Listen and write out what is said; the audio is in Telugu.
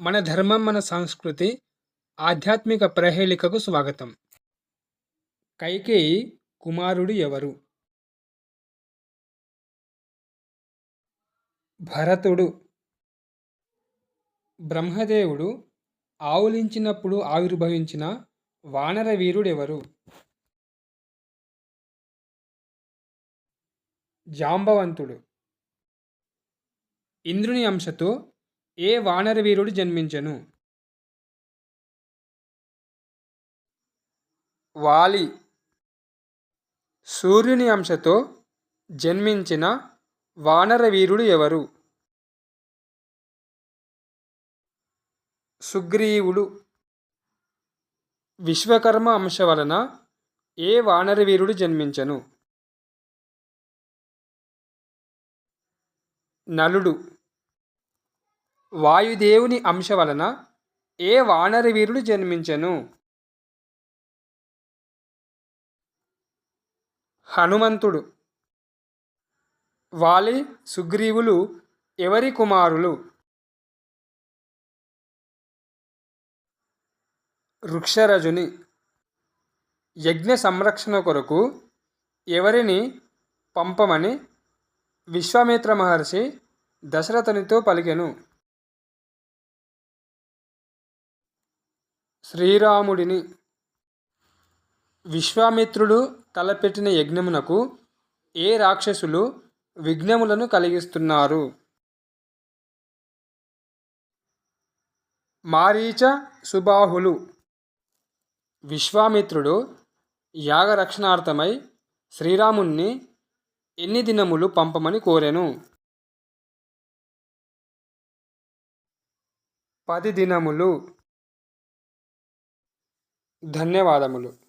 మన ధర్మం మన సంస్కృతి ఆధ్యాత్మిక ప్రహేళికకు స్వాగతం. కైకేయి కుమారుడు ఎవరు? భరతుడు. బ్రహ్మదేవుడు ఆవులించినప్పుడు ఆవిర్భవించిన వానర వీరుడెవరు? జాంబవంతుడు. ఇంద్రుని అంశతో ఏ వానరవీరుడు జన్మించెను? వాలి. సూర్యుని అంశతో జన్మించిన వానరవీరుడు ఎవరు? సుగ్రీవుడు. విశ్వకర్మ అంశ వలన ఏ వానరవీరుడు జన్మించను? నలుడు. వాయుదేవుని అంశ వలన ఏ వానరవీరుడు జన్మించెను? హనుమంతుడు. వాలి సుగ్రీవులు ఎవరి కుమారులు? వృక్షరజుని. యజ్ఞ సంరక్షణ కొరకు ఎవరిని పంపమని విశ్వామిత్ర మహర్షి దశరథునితో పలికెను. శ్రీరాముడిని విశ్వామిత్రుడు తలపెట్టిన యజ్ఞమునకు ఏ రాక్షసులు విఘ్నములను కలిగిస్తున్నారు? మారీచ సుబాహులు. విశ్వామిత్రుడు యాగరక్షణార్థమై శ్రీరాముణ్ణి ఎన్ని దినములు పంపమని కోరెను? పది దినములు. ధన్యవాదములు.